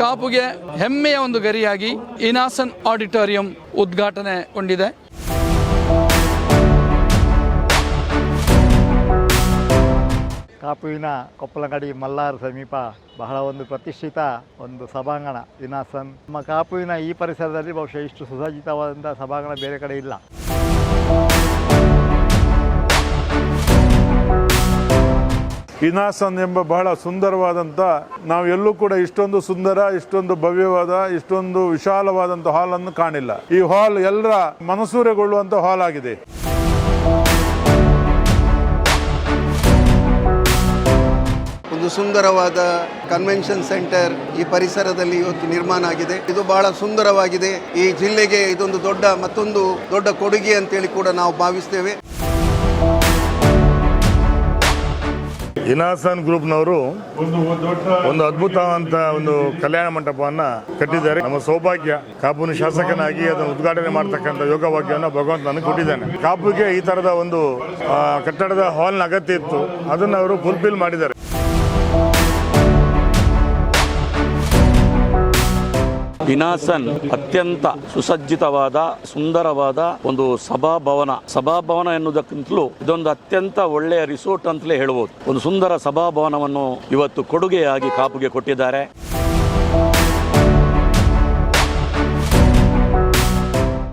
ಕಾಪುಗೆ ಹೆಮ್ಮೆಯ ಒಂದು ಗರಿಯಾಗಿ ಇನಾಸನ್ ಆಡಿಟೋರಿಯಂ ಉದ್ಘಾಟನೆಗೊಂಡಿದೆ ಕಾಪುವಿನ ಕೊಪ್ಪಲಗಡಿ ಮಲ್ಲಾರ್ ಸಮೀಪ ಬಹಳ ಒಂದು ಪ್ರತಿಷ್ಠಿತ ಒಂದು ಸಭಾಂಗಣ ಇನಾಸನ್. ನಮ್ಮ ಕಾಪುವಿನ ಈ ಪರಿಸರದಲ್ಲಿ ಬಹುಶಃ ಇಷ್ಟು ಸುಸಜ್ಜಿತವಾದಂಥ ಸಭಾಂಗಣ ಬೇರೆ ಕಡೆ ಇಲ್ಲ. ಇನಾಸನ್ ಎಂಬ ಬಹಳ ಸುಂದರವಾದಂಥ, ನಾವು ಎಲ್ಲೂ ಕೂಡ ಇಷ್ಟೊಂದು ಸುಂದರ, ಇಷ್ಟೊಂದು ಭವ್ಯವಾದ, ಇಷ್ಟೊಂದು ವಿಶಾಲವಾದಂಥ ಹಾಲ್ ಅನ್ನು ಕಾಣಿಲ್ಲ. ಈ ಹಾಲ್ ಎಲ್ಲರ ಮನಸೂರೆಗೊಳ್ಳುವಂಥ ಹಾಲ್ ಆಗಿದೆ. ಒಂದು ಸುಂದರವಾದ ಕನ್ವೆನ್ಷನ್ ಸೆಂಟರ್ ಈ ಪರಿಸರದಲ್ಲಿ ಇವತ್ತು ನಿರ್ಮಾಣ ಆಗಿದೆ. ಇದು ಬಹಳ ಸುಂದರವಾಗಿದೆ. ಈ ಜಿಲ್ಲೆಗೆ ಇದೊಂದು ದೊಡ್ಡ ಮತ್ತೊಂದು ದೊಡ್ಡ ಕೊಡುಗೆ ಅಂತೇಳಿ ಕೂಡ ನಾವು ಭಾವಿಸ್ತೇವೆ. ಇನಾಸನ್ ಗ್ರೂಪ್ನವರು ಒಂದು ಅದ್ಭುತವಂತ ಒಂದು ಕಲ್ಯಾಣ ಮಂಟಪವನ್ನ ಕಟ್ಟಿದ್ದಾರೆ. ನಮ್ಮ ಸೌಭಾಗ್ಯ ಕಾಪುನ ಶಾಸಕನಾಗಿ ಅದನ್ನು ಉದ್ಘಾಟನೆ ಮಾಡ್ತಕ್ಕಂಥ ಯೋಗ ಭಾಗ್ಯವನ್ನು ಭಗವಂತ ನನಗೆ ಕೊಟ್ಟಿದ್ದಾನೆ. ಕಾಪುಗೆ ಈ ತರದ ಒಂದು ಕಟ್ಟಡದ ಹಾಲ್ನ ಅಗತ್ಯ ಇತ್ತು. ಅದನ್ನು ಅವರು ಫುಲ್ಫಿಲ್ ಮಾಡಿದ್ದಾರೆ. ವಿನಾಸನ್ ಅತ್ಯಂತ ಸುಸಜ್ಜಿತವಾದ ಸುಂದರವಾದ ಒಂದು ಸಭಾಭವನ ಸಭಾಭವನ ಎನ್ನುವುದಕ್ಕಿಂತಲೂ ಇದೊಂದು ಅತ್ಯಂತ ಒಳ್ಳೆಯ ರಿಸೋರ್ಟ್ ಅಂತಲೇ ಹೇಳಬಹುದು ಒಂದು ಸುಂದರ ಸಭಾಭವನವನ್ನು ಇವತ್ತು ಕೊಡುಗೆಯಾಗಿ ಕಾಪುಗೆ ಕೊಟ್ಟಿದ್ದಾರೆ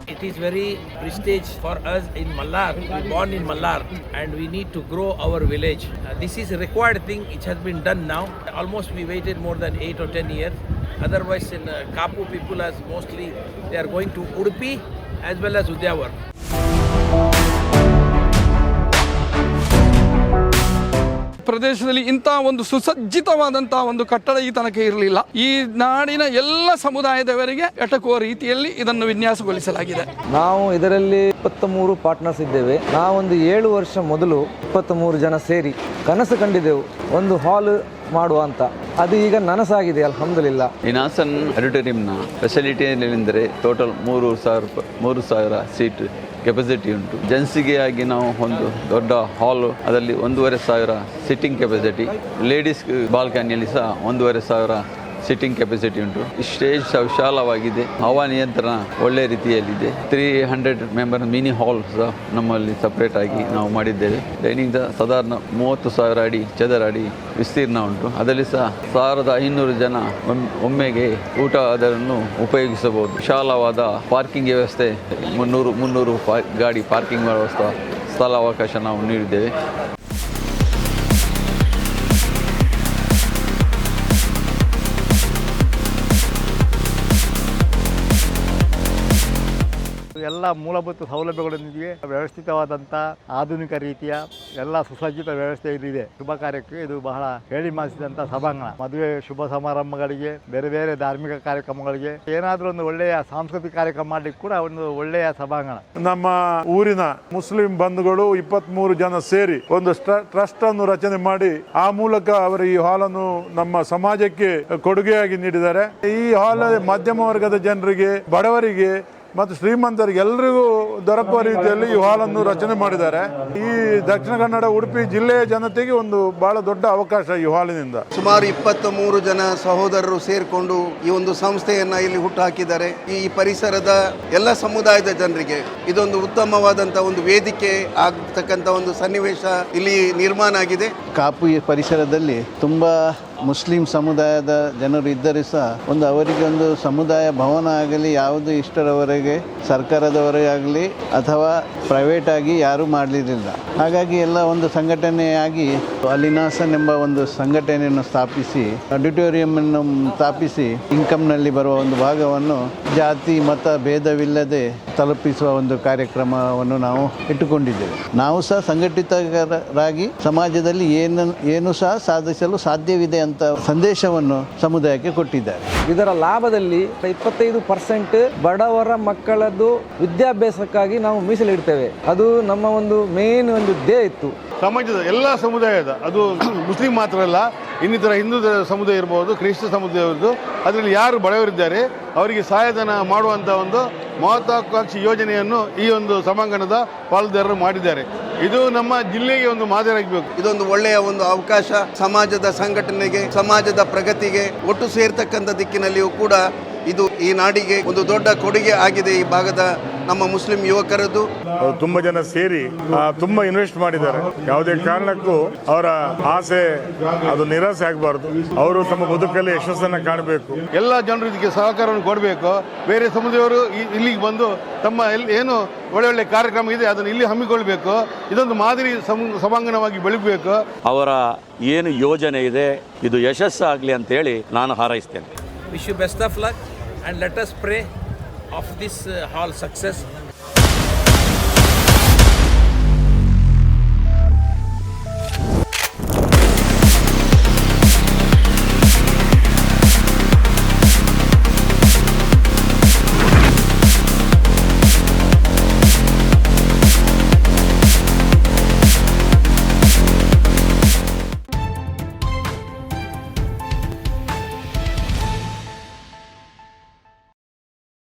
It is very prestige for us in Mallar. We born in Mallar and we need to grow our village. Uh, this is a required thing which has been done now. Almost we waited more than 8 or 10 years. Otherwise in uh, Kapu people as mostly they are going to Udupi as well as Udyavar. ಪ್ರದೇಶದಲ್ಲಿ ಇಂಥ ಒಂದು ಸುಸಜ್ಜಿತವಾದಂತಹ ಒಂದು ಕಟ್ಟಡ ಈ ತನಕ ಇರಲಿಲ್ಲ. ಈ ನಾಡಿನ ಎಲ್ಲ ಸಮುದಾಯದವರಿಗೆ ಎಟಕುವ ರೀತಿಯಲ್ಲಿ ಇದನ್ನು ವಿನ್ಯಾಸಗೊಳಿಸಲಾಗಿದೆ. ನಾವು ಇದರಲ್ಲಿ ಇಪ್ಪತ್ತ ಮೂರು ಪಾರ್ಟ್ನರ್ಸ್ ಇದ್ದೇವೆ. ನಾವೊಂದು ಏಳು ವರ್ಷ ಮೊದಲು ಇಪ್ಪತ್ತ ಮೂರು ಜನ ಸೇರಿ ಕನಸು ಕಂಡಿದ್ದೆವು. ಒಂದು ಹಾಲ್ ಮಾಡುವ ಅಂತ. ಅದು ಈಗ ನನಸಾಗಿದೆ ಅಲ್ಹಮ್ದುಲಿಲ್ಲ. ಇನಾಸನ್ ಆಡಿಟೋರಿಯಂನ ಫೆಸಿಲಿಟಿ ಏನೆಂದರೆ ಟೋಟಲ್ ಮೂರು ಸಾವಿರ ಮೂರು ಸಾವಿರ ಸೀಟ್ ಕೆಪಾಸಿಟಿ ಉಂಟು. ಜೆಂಟ್ಸಿಗೆ ಆಗಿ ನಾವು ಒಂದು ದೊಡ್ಡ ಹಾಲ್ ಅದರಲ್ಲಿ ಒಂದೂವರೆ ಸಾವಿರ ಸಿಟ್ಟಿಂಗ್ ಕೆಪಾಸಿಟಿ ಲೇಡೀಸ್ ಬಾಲ್ಕನಿಯಲ್ಲಿ ಸಹ ಒಂದೂವರೆ ಸಾವಿರ ಸಿಟ್ಟಿಂಗ್ ಕೆಪಾಸಿಟಿ ಉಂಟು. ಸ್ಟೇಜ್ ವಿಶಾಲವಾಗಿದೆ. ಹವಾ ನಿಯಂತ್ರಣ ಒಳ್ಳೆ ರೀತಿಯಲ್ಲಿದೆ. Three hundred member mini hall ಸಹ ನಮ್ಮಲ್ಲಿ ಸಪ್ರೇಟ್ ಆಗಿ ನಾವು ಮಾಡಿದ್ದೇವೆ. ಡೈನಿಂಗ್ ಸಾಧಾರಣ ಮೂವತ್ತು ಸಾವಿರ ಅಡಿ ಚದರ ಅಡಿ ವಿಸ್ತೀರ್ಣ ಉಂಟು. ಅದರಲ್ಲಿ ಸಹ ಸಾವಿರದ ಐನೂರು ಜನ ಒಮ್- ಒಮ್ಮೆಗೆ ಊಟ ಅದನ್ನು ಉಪಯೋಗಿಸಬಹುದು. ವಿಶಾಲವಾದ ಪಾರ್ಕಿಂಗ್ ವ್ಯವಸ್ಥೆ, ಮುನ್ನೂರು ಮುನ್ನೂರು ಗಾಡಿ ಪಾರ್ಕಿಂಗ್ ವ್ಯವಸ್ಥೆ ಸ್ಥಳಾವಕಾಶ ನಾವು ನೀಡಿದ್ದೇವೆ. ಎಲ್ಲ ಮೂಲಭೂತ ಸೌಲಭ್ಯಗಳೊಂದಿಗೆ ವ್ಯವಸ್ಥಿತವಾದಂಥ ಆಧುನಿಕ ರೀತಿಯ ಎಲ್ಲ ಸುಸಜ್ಜಿತ ವ್ಯವಸ್ಥೆ ಇಲ್ಲಿದೆ. ಶುಭ ಕಾರ್ಯಕ್ಕೆ ಇದು ಬಹಳ ಹೇಳಿ ಮಾಡಿಸಿದಂಥ ಸಭಾಂಗಣ. ಮದುವೆ, ಶುಭ ಸಮಾರಂಭಗಳಿಗೆ, ಬೇರೆ ಬೇರೆ ಧಾರ್ಮಿಕ ಕಾರ್ಯಕ್ರಮಗಳಿಗೆ, ಏನಾದರೂ ಒಂದು ಒಳ್ಳೆಯ ಸಾಂಸ್ಕೃತಿಕ ಕಾರ್ಯಕ್ರಮ ಮಾಡಲಿಕ್ಕೆ ಕೂಡ ಒಂದು ಒಳ್ಳೆಯ ಸಭಾಂಗಣ. ನಮ್ಮ ಊರಿನ ಮುಸ್ಲಿಂ ಬಂಧುಗಳು ಇಪ್ಪತ್ಮೂರು ಜನ ಸೇರಿ ಒಂದು ಟ್ರಸ್ಟ್ ಅನ್ನು ರಚನೆ ಮಾಡಿ ಆ ಮೂಲಕ ಅವರು ಈ ಹಾಲನ್ನು ನಮ್ಮ ಸಮಾಜಕ್ಕೆ ಕೊಡುಗೆಯಾಗಿ ನೀಡಿದ್ದಾರೆ. ಈ ಹಾಲ್ ಮಧ್ಯಮ ವರ್ಗದ ಜನರಿಗೆ, ಬಡವರಿಗೆ ಮತ್ತು ಶ್ರೀಮಂತರಿಗೆ ಎಲ್ಲರಿಗೂ ದೊರಕುವ ರೀತಿಯಲ್ಲಿ ಈ ಹಾಲನ್ನು ರಚನೆ ಮಾಡಿದ್ದಾರೆ. ಈ ದಕ್ಷಿಣ ಕನ್ನಡ ಉಡುಪಿ ಜಿಲ್ಲೆಯ ಜನತೆಗೆ ಒಂದು ಬಹಳ ದೊಡ್ಡ ಅವಕಾಶ ಈ ಹಾಲಿನಿಂದ. ಸುಮಾರು ಇಪ್ಪತ್ತ ಮೂರು ಜನ ಸಹೋದರರು ಸೇರಿಕೊಂಡು ಈ ಒಂದು ಸಂಸ್ಥೆಯನ್ನ ಇಲ್ಲಿ ಹುಟ್ಟುಹಾಕಿದ್ದಾರೆ. ಈ ಪರಿಸರದ ಎಲ್ಲ ಸಮುದಾಯದ ಜನರಿಗೆ ಇದೊಂದು ಉತ್ತಮವಾದಂಥ ಒಂದು ವೇದಿಕೆ ಆಗ್ತಕ್ಕಂಥ ಒಂದು ಸನ್ನಿವೇಶ ಇಲ್ಲಿ ನಿರ್ಮಾಣ ಆಗಿದೆ. ಕಾಪು ಈ ಪರಿಸರದಲ್ಲಿ ತುಂಬ ಮುಸ್ಲಿಂ ಸಮುದಾಯದ ಜನರು ಇದ್ದರೆ ಸಹ ಒಂದು ಅವರಿಗೆ ಒಂದು ಸಮುದಾಯ ಭವನ ಆಗಲಿ, ಯಾವುದು ಇಷ್ಟರವರೆಗೆ ಸರ್ಕಾರದವರೇ ಆಗಲಿ ಅಥವಾ ಪ್ರೈವೇಟ್ ಆಗಿ ಯಾರೂ ಮಾಡಲಿರಲಿಲ್ಲ. ಹಾಗಾಗಿ ಎಲ್ಲ ಒಂದು ಸಂಘಟನೆಯಾಗಿ ಅಲಿನಾಸನ್ ಎಂಬ ಒಂದು ಸಂಘಟನೆಯನ್ನು ಸ್ಥಾಪಿಸಿ, ಆಡಿಟೋರಿಯಂ ಅನ್ನು ಸ್ಥಾಪಿಸಿ ಇನ್ಕಮ್ನಲ್ಲಿ ಬರುವ ಒಂದು ಭಾಗವನ್ನು ಜಾತಿ, ಮತ ಭೇದವಿಲ್ಲದೆ ತಲುಪಿಸುವ ಒಂದು ಕಾರ್ಯಕ್ರಮವನ್ನು ನಾವು ಇಟ್ಟುಕೊಂಡಿದ್ದೇವೆ. ನಾವು ಸಹ ಸಂಘಟಿತರಾಗಿ ಸಮಾಜದಲ್ಲಿ ಏನು ಏನು ಸಹ ಸಾಧಿಸಲು ಸಾಧ್ಯವಿದೆ ಅಂತ ಸಂದೇಶವನ್ನು ಸಮುದಾಯಕ್ಕೆ ಕೊಟ್ಟಿದ್ದಾರೆ. ಇದರ ಲಾಭದಲ್ಲಿ ಇಪ್ಪತ್ತೈದು ಪರ್ಸೆಂಟ್ ಬಡವರ ಮಕ್ಕಳದ್ದು ವಿದ್ಯಾಭ್ಯಾಸಕ್ಕಾಗಿ ನಾವು ಮೀಸಲಿಡ್ತೇವೆ. ಅದು ನಮ್ಮ ಒಂದು ಮೇನ್ ಒಂದು ಧ್ಯೇಯ ಇತ್ತು. ಸಮಾಜದ ಎಲ್ಲ ಸಮುದಾಯದ, ಅದು ಮುಸ್ಲಿಂ ಮಾತ್ರ ಅಲ್ಲ, ಇನ್ನಿತರ ಹಿಂದೂ ಸಮುದಾಯ ಇರ್ಬೋದು ಕ್ರಿಸ್ತ ಸಮುದಾಯ ಇರ್ಬೋದು, ಅದರಲ್ಲಿ ಯಾರು ಬಡವರಿದ್ದಾರೆ, ಅವರಿಗೆ ಸಹಾಯಧನ ಮಾಡುವಂಥ ಒಂದು ಮಹತ್ವಾಕಾಂಕ್ಷಿ ಯೋಜನೆಯನ್ನು ಈ ಒಂದು ಸಭಾಂಗಣದ ಪಾಲುದಾರರು ಮಾಡಿದ್ದಾರೆ. ಇದು ನಮ್ಮ ಜಿಲ್ಲೆಗೆ ಒಂದು ಮಾದರಿ ಆಗಬೇಕು. ಇದೊಂದು ಒಳ್ಳೆಯ ಒಂದು ಅವಕಾಶ. ಸಮಾಜದ ಸಂಘಟನೆಗೆ, ಸಮಾಜದ ಪ್ರಗತಿಗೆ ಒಟ್ಟು ಸೇರ್ತಕ್ಕಂಥ ದಿಕ್ಕಿನಲ್ಲಿಯೂ ಕೂಡ ಇದು ಈ ನಾಡಿಗೆ ಒಂದು ದೊಡ್ಡ ಕೊಡುಗೆ ಆಗಿದೆ ಈ ಭಾಗದ ನಮ್ಮ ಮುಸ್ಲಿಂ ಯುವಕರದ್ದು. ತುಂಬಾ ಜನ ಸೇರಿ ತುಂಬಾ ಇನ್ವೆಸ್ಟ್ ಮಾಡಿದ್ದಾರೆ. ಯಾವುದೇ ಕಾರಣಕ್ಕೂ ಅವರ ಆಸೆ ಅದು ನಿರಾಸೆ ಆಗಬಾರ್ದು. ಅವರು ತಮ್ಮ ಬದುಕಲ್ಲಿ ಯಶಸ್ಸನ್ನು ಕಾಣಬೇಕು. ಎಲ್ಲ ಜನರು ಇದಕ್ಕೆ ಸಹಕಾರವನ್ನು ಕೊಡಬೇಕು. ಬೇರೆ ಸಮುದಾಯವರು ಇಲ್ಲಿಗೆ ಬಂದು ತಮ್ಮ ಏನು ಒಳ್ಳೆ ಒಳ್ಳೆ ಕಾರ್ಯಕ್ರಮ ಇದೆ ಅದನ್ನು ಇಲ್ಲಿ ಹಮ್ಮಿಕೊಳ್ಬೇಕು ಇದೊಂದು ಮಾದರಿ ಸಮಾಂಗಣವಾಗಿ ಸಭಾಂಗಣವಾಗಿ ಬೆಳಗಬೇಕು. ಅವರ ಏನು ಯೋಜನೆ ಇದೆ ಇದು ಯಶಸ್ಸಾಗಲಿ ಅಂತೇಳಿ ನಾನು ಹಾರೈಸ್ತೇನೆ. Wish you best of luck and let us pray. Of this uh, hall success